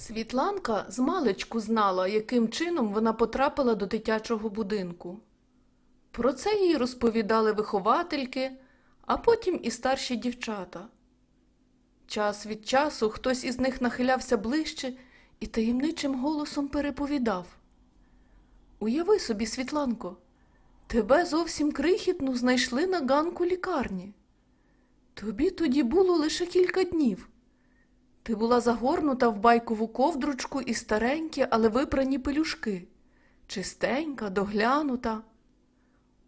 Світланка змалечку знала, яким чином вона потрапила до дитячого будинку. Про це їй розповідали виховательки, а потім і старші дівчата. Час від часу хтось із них нахилявся ближче і таємничим голосом переповідав. Уяви собі, Світланко, тебе зовсім крихітну знайшли на ганку лікарні. Тобі тоді було лише кілька днів. Ти була загорнута в байкову ковдручку і старенькі, але випрані пелюшки, чистенька, доглянута.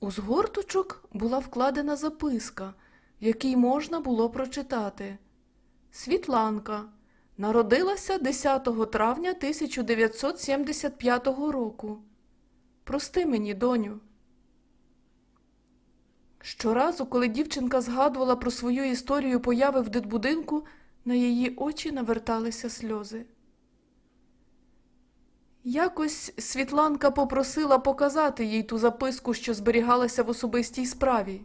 У згорточок була вкладена записка, в можна було прочитати. Світланка народилася 10 травня 1975 року. Прости мені, доню. Щоразу, коли дівчинка згадувала про свою історію появи в дитбудинку, на її очі наверталися сльози. Якось Світланка попросила показати їй ту записку, що зберігалася в особистій справі.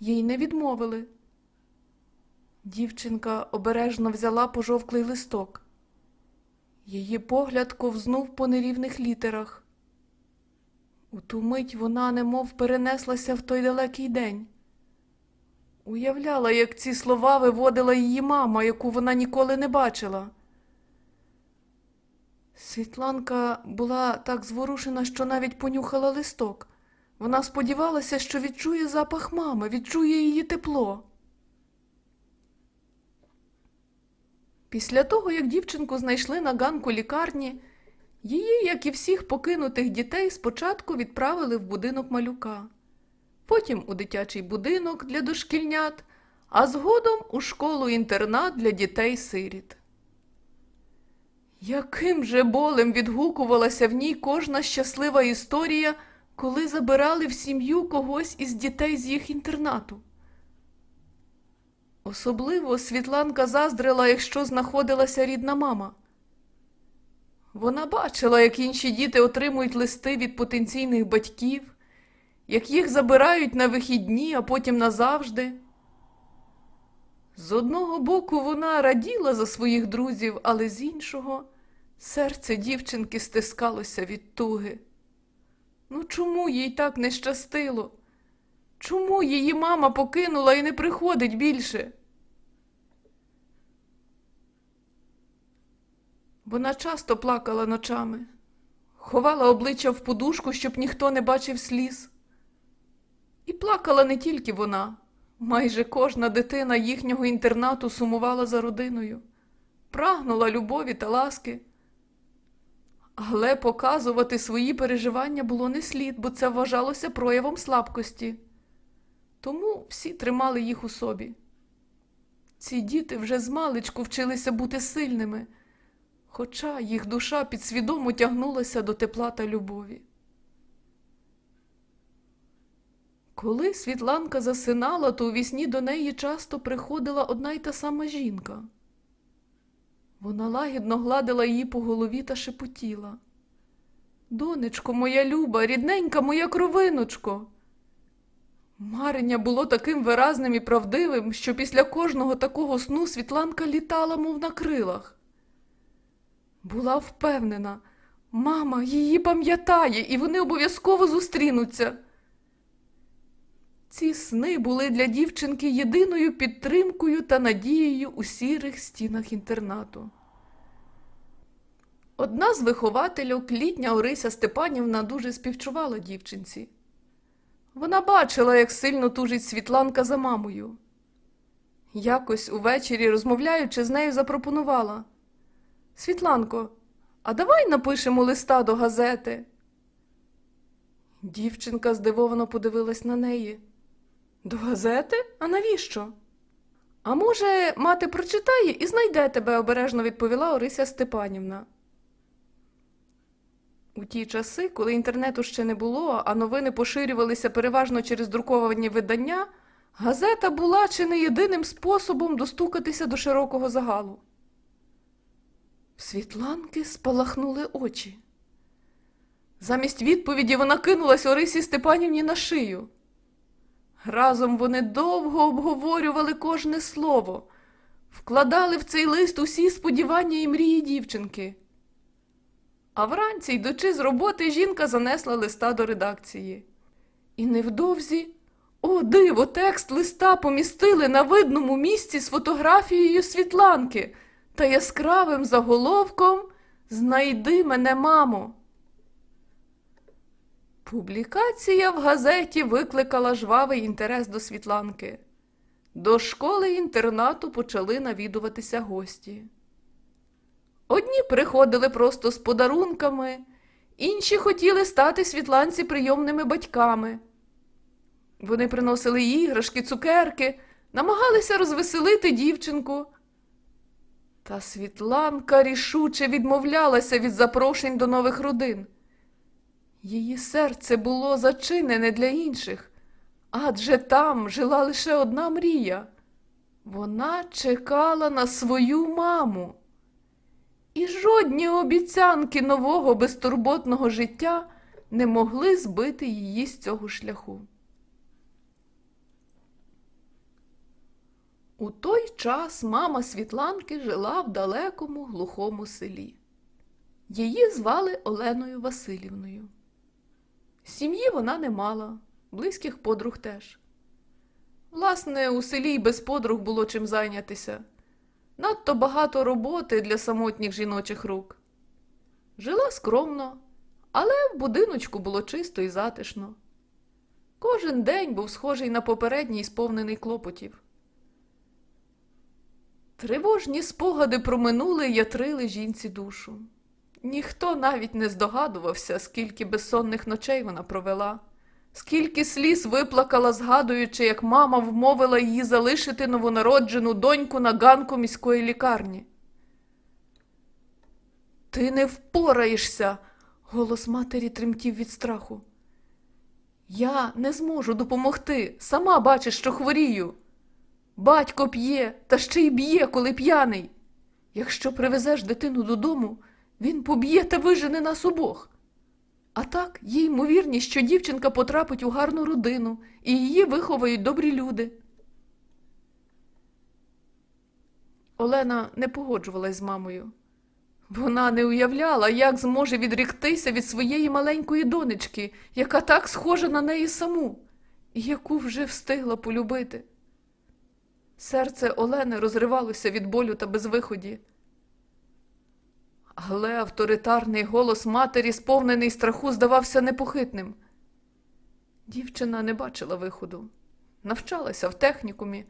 Їй не відмовили. Дівчинка обережно взяла пожовклий листок. Її погляд ковзнув по нерівних літерах. У ту мить вона немов перенеслася в той далекий день. Уявляла, як ці слова виводила її мама, яку вона ніколи не бачила. Світланка була так зворушена, що навіть понюхала листок. Вона сподівалася, що відчує запах мами, відчує її тепло. Після того, як дівчинку знайшли на ганку лікарні, її, як і всіх покинутих дітей, спочатку відправили в будинок малюка, потім у дитячий будинок для дошкільнят, а згодом у школу-інтернат для дітей-сиріт. Яким же болем відгукувалася в ній кожна щаслива історія, коли забирали в сім'ю когось із дітей з їх інтернату. Особливо Світланка заздрила, якщо знаходилася рідна мама. Вона бачила, як інші діти отримують листи від потенційних батьків, як їх забирають на вихідні, а потім назавжди. З одного боку вона раділа за своїх друзів, але з іншого серце дівчинки стискалося від туги. Ну чому їй так не щастило? Чому її мама покинула і не приходить більше? Вона часто плакала ночами, ховала обличчя в подушку, щоб ніхто не бачив сліз. І плакала не тільки вона. Майже кожна дитина їхнього інтернату сумувала за родиною, прагнула любові та ласки. Але показувати свої переживання було не слід, бо це вважалося проявом слабкості. Тому всі тримали їх у собі. Ці діти вже змалечку вчилися бути сильними, хоча їх душа підсвідомо тягнулася до тепла та любові. Коли Світланка засинала, то у вісні до неї часто приходила одна й та сама жінка. Вона лагідно гладила її по голові та шепотіла. Донечко, моя люба, рідненька моя кровиночко. Марення було таким виразним і правдивим, що після кожного такого сну Світланка літала, мов на крилах. Була впевнена, мама її пам'ятає, і вони обов'язково зустрінуться. Ці сни були для дівчинки єдиною підтримкою та надією у сірих стінах інтернату. Одна з виховательок, літня Орися Степанівна, дуже співчувала дівчинці. Вона бачила, як сильно тужить Світланка за мамою. Якось увечері, розмовляючи з нею, запропонувала Світланко, а давай напишемо листа до газети. Дівчинка здивовано подивилась на неї. До газети? А навіщо? А може, мати прочитає і знайде тебе, обережно відповіла Орися Степанівна. У ті часи, коли інтернету ще не було, а новини поширювалися переважно через друковані видання, газета була чи не єдиним способом достукатися до широкого загалу. Світланки спалахнули очі. Замість відповіді вона кинулась Орисі Степанівні на шию. Разом вони довго обговорювали кожне слово, вкладали в цей лист усі сподівання і мрії дівчинки. А вранці, йдучи з роботи, жінка занесла листа до редакції. І невдовзі, о, диво, текст листа помістили на видному місці з фотографією Світланки та яскравим заголовком Знайди мене, мамо. Публікація в газеті викликала жвавий інтерес до Світланки. До школи інтернату почали навідуватися гості. Одні приходили просто з подарунками, інші хотіли стати світланці прийомними батьками. Вони приносили іграшки, цукерки, намагалися розвеселити дівчинку. Та Світланка рішуче відмовлялася від запрошень до нових родин. Її серце було зачинене для інших, адже там жила лише одна мрія. Вона чекала на свою маму. І жодні обіцянки нового безтурботного життя не могли збити її з цього шляху. У той час мама Світланки жила в далекому глухому селі. Її звали Оленою Васильівною. Сім'ї вона не мала, близьких подруг теж. Власне, у селі й без подруг було чим зайнятися. Надто багато роботи для самотніх жіночих рук. Жила скромно, але в будиночку було чисто і затишно. Кожен день був схожий на попередній сповнений клопотів. Тривожні спогади про минуле ятрили жінці душу. Ніхто навіть не здогадувався, скільки безсонних ночей вона провела, скільки сліз виплакала, згадуючи, як мама вмовила її залишити новонароджену доньку на ганку міської лікарні. Ти не впораєшся, голос матері тремтів від страху. Я не зможу допомогти, сама бачиш, що хворію. Батько п'є, та ще й б'є, коли п'яний. Якщо привезеш дитину додому, він поб'є та вижене нас обох. А так є ймовірність, що дівчинка потрапить у гарну родину і її виховають добрі люди. Олена не погоджувалась з мамою. Вона не уявляла, як зможе відріктися від своєї маленької донечки, яка так схожа на неї саму, і яку вже встигла полюбити. Серце Олени розривалося від болю та безвиході. Але авторитарний голос матері, сповнений страху, здавався непохитним. Дівчина не бачила виходу, навчалася в технікумі,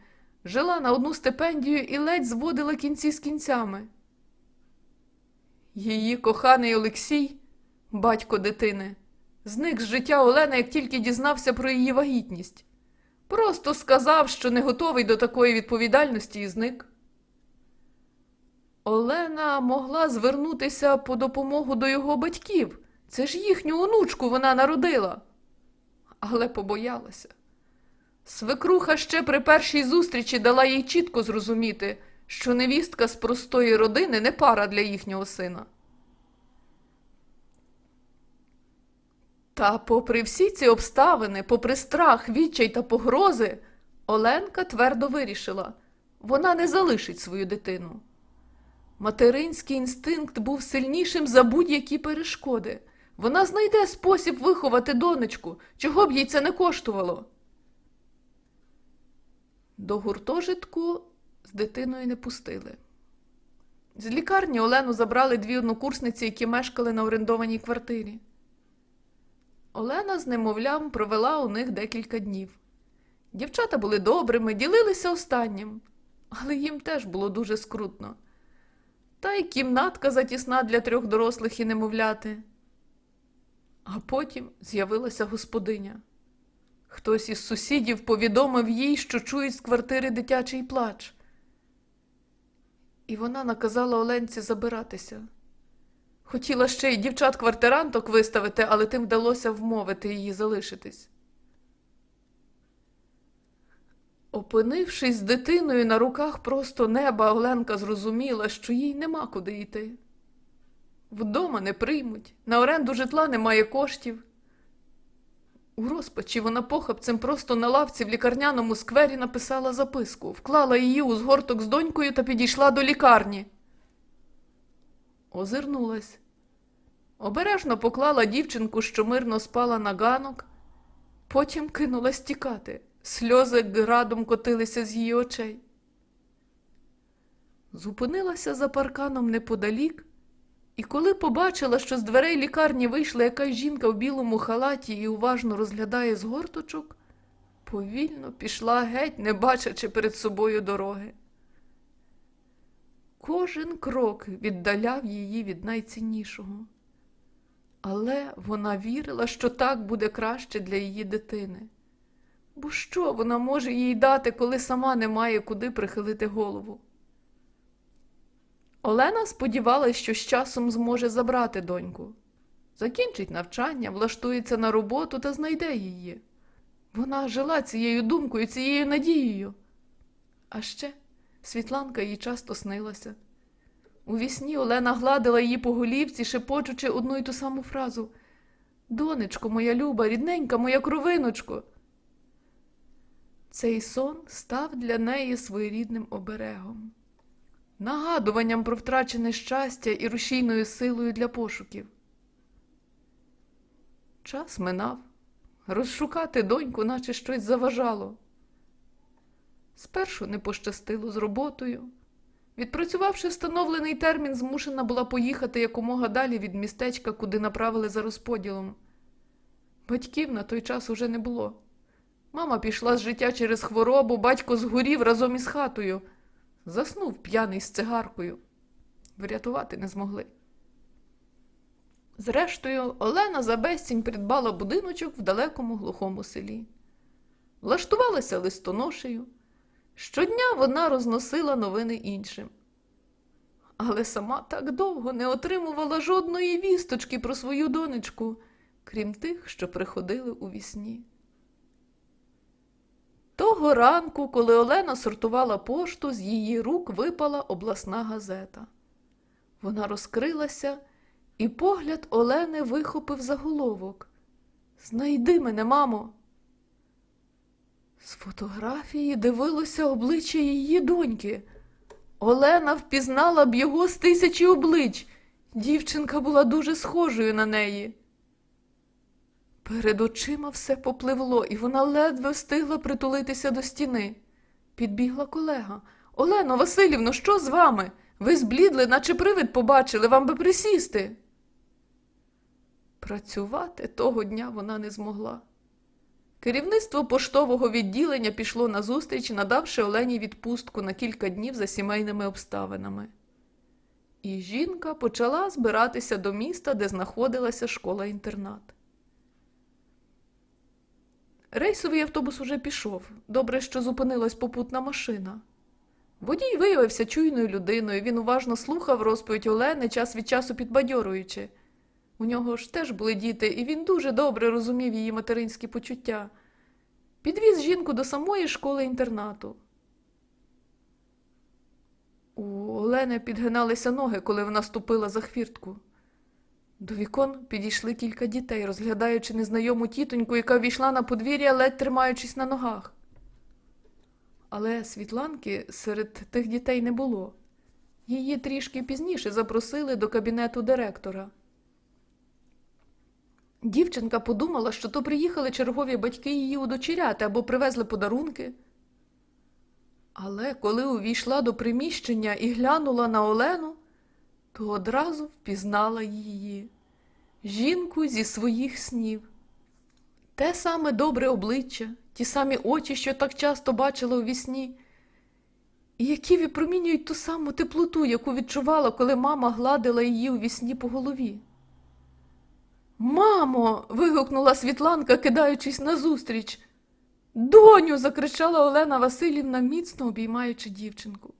жила на одну стипендію і ледь зводила кінці з кінцями. Її коханий Олексій, батько дитини, зник з життя Олени, як тільки дізнався про її вагітність. Просто сказав, що не готовий до такої відповідальності і зник. Олена могла звернутися по допомогу до його батьків. Це ж їхню онучку вона народила. Але побоялася. Свекруха ще при першій зустрічі дала їй чітко зрозуміти, що невістка з простої родини не пара для їхнього сина. Та, попри всі ці обставини, попри страх, відчай та погрози, Оленка твердо вирішила вона не залишить свою дитину. Материнський інстинкт був сильнішим за будь-які перешкоди. Вона знайде спосіб виховати донечку, чого б їй це не коштувало. До гуртожитку з дитиною не пустили. З лікарні Олену забрали дві однокурсниці, які мешкали на орендованій квартирі. Олена з немовлям провела у них декілька днів. Дівчата були добрими, ділилися останнім, але їм теж було дуже скрутно. Та й кімнатка затісна для трьох дорослих і немовляти. А потім з'явилася господиня. Хтось із сусідів повідомив їй, що чують з квартири дитячий плач. І вона наказала Оленці забиратися. Хотіла ще й дівчат-квартиранток виставити, але тим вдалося вмовити її залишитись. Опинившись з дитиною на руках просто неба, Оленка зрозуміла, що їй нема куди йти. Вдома не приймуть, на оренду житла немає коштів. У розпачі вона похапцем просто на лавці в лікарняному сквері написала записку, вклала її у згорток з донькою та підійшла до лікарні. Озирнулась. Обережно поклала дівчинку, що мирно спала на ганок, потім кинулась тікати. Сльози градом котилися з її очей. Зупинилася за парканом неподалік, і коли побачила, що з дверей лікарні вийшла якась жінка в білому халаті і уважно розглядає згорточок, повільно пішла геть, не бачачи перед собою дороги. Кожен крок віддаляв її від найціннішого. Але вона вірила, що так буде краще для її дитини. Бо що вона може їй дати, коли сама не має куди прихилити голову? Олена сподівалась, що з часом зможе забрати доньку. Закінчить навчання, влаштується на роботу та знайде її. Вона жила цією думкою, цією надією. А ще Світланка їй часто снилася. У вісні Олена гладила її по голівці, шепочучи одну й ту саму фразу Донечко, моя люба, рідненька, моя кровиночко. Цей сон став для неї своєрідним оберегом, нагадуванням про втрачене щастя і рушійною силою для пошуків. Час минав. Розшукати доньку, наче щось заважало. Спершу не пощастило з роботою. Відпрацювавши встановлений термін, змушена була поїхати якомога далі від містечка, куди направили за розподілом. Батьків на той час уже не було. Мама пішла з життя через хворобу, батько згорів разом із хатою. Заснув п'яний з цигаркою. Врятувати не змогли. Зрештою, Олена за безцінь придбала будиночок в далекому глухому селі. Влаштувалася листоношею. Щодня вона розносила новини іншим. Але сама так довго не отримувала жодної вісточки про свою донечку, крім тих, що приходили у вісні. Того ранку, коли Олена сортувала пошту, з її рук випала обласна газета. Вона розкрилася, і погляд Олени вихопив заголовок. Знайди мене, мамо. З фотографії дивилося обличчя її доньки. Олена впізнала б його з тисячі облич. Дівчинка була дуже схожою на неї. Перед очима все попливло, і вона ледве встигла притулитися до стіни. Підбігла колега. Олено Васильівно, що з вами? Ви зблідли, наче привид побачили, вам би присісти. Працювати того дня вона не змогла. Керівництво поштового відділення пішло на зустріч, надавши Олені відпустку на кілька днів за сімейними обставинами. І жінка почала збиратися до міста, де знаходилася школа-інтернат. Рейсовий автобус уже пішов. Добре, що зупинилась попутна машина. Водій виявився чуйною людиною. Він уважно слухав розповідь Олени, час від часу підбадьорюючи. У нього ж теж були діти, і він дуже добре розумів її материнські почуття. Підвіз жінку до самої школи інтернату. У Олени підгиналися ноги, коли вона ступила за хвіртку. До вікон підійшли кілька дітей, розглядаючи незнайому тітоньку, яка війшла на подвір'я, ледь тримаючись на ногах. Але Світланки серед тих дітей не було. Її трішки пізніше запросили до кабінету директора. Дівчинка подумала, що то приїхали чергові батьки її удочеряти або привезли подарунки. Але коли увійшла до приміщення і глянула на Олену, то одразу впізнала її, жінку зі своїх снів. Те саме добре обличчя, ті самі очі, що так часто бачила у вісні, і які випромінюють ту саму теплоту, яку відчувала, коли мама гладила її у вісні по голові. Мамо. вигукнула Світланка, кидаючись назустріч. Доню. закричала Олена Васильівна, міцно обіймаючи дівчинку.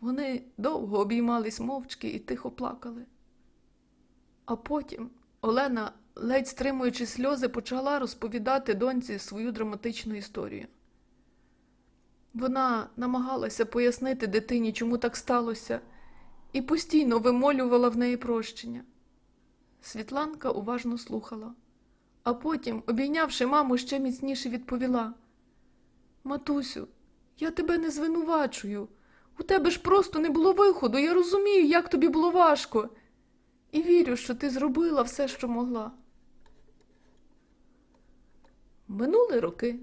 Вони довго обіймались мовчки і тихо плакали. А потім Олена, ледь стримуючи сльози, почала розповідати доньці свою драматичну історію. Вона намагалася пояснити дитині, чому так сталося, і постійно вимолювала в неї прощення. Світланка уважно слухала, А потім, обійнявши маму, ще міцніше відповіла: Матусю, я тебе не звинувачую. У тебе ж просто не було виходу. Я розумію, як тобі було важко. І вірю, що ти зробила все, що могла. Минули роки.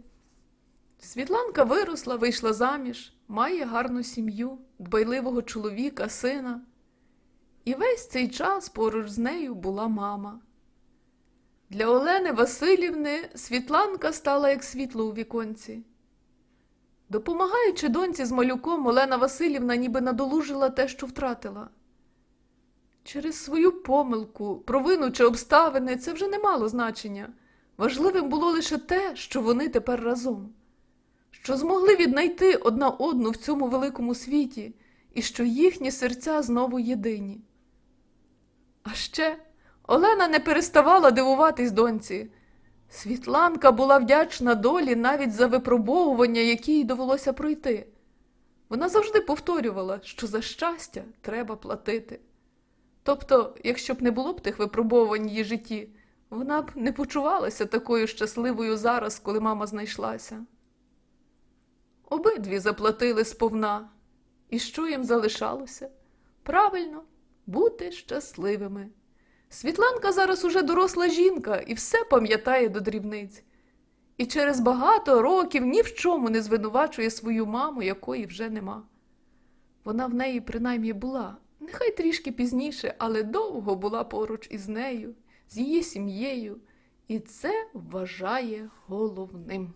Світланка виросла, вийшла заміж, має гарну сім'ю, дбайливого чоловіка, сина. І весь цей час поруч з нею була мама. Для Олени Васильівни Світланка стала як світло у віконці. Допомагаючи доньці з малюком, Олена Васильівна ніби надолужила те, що втратила. Через свою помилку, провину чи обставини це вже не мало значення. Важливим було лише те, що вони тепер разом, що змогли віднайти одна одну в цьому великому світі, і що їхні серця знову єдині. А ще Олена не переставала дивуватись доньці. Світланка була вдячна долі навіть за випробовування, які їй довелося пройти. Вона завжди повторювала, що за щастя треба платити. Тобто, якщо б не було б тих випробовувань в її житті, вона б не почувалася такою щасливою зараз, коли мама знайшлася. Обидві заплатили сповна. І що їм залишалося? Правильно, бути щасливими. Світланка зараз уже доросла жінка і все пам'ятає до дрібниць. І через багато років ні в чому не звинувачує свою маму, якої вже нема. Вона в неї принаймні була, нехай трішки пізніше, але довго була поруч із нею, з її сім'єю, і це вважає головним.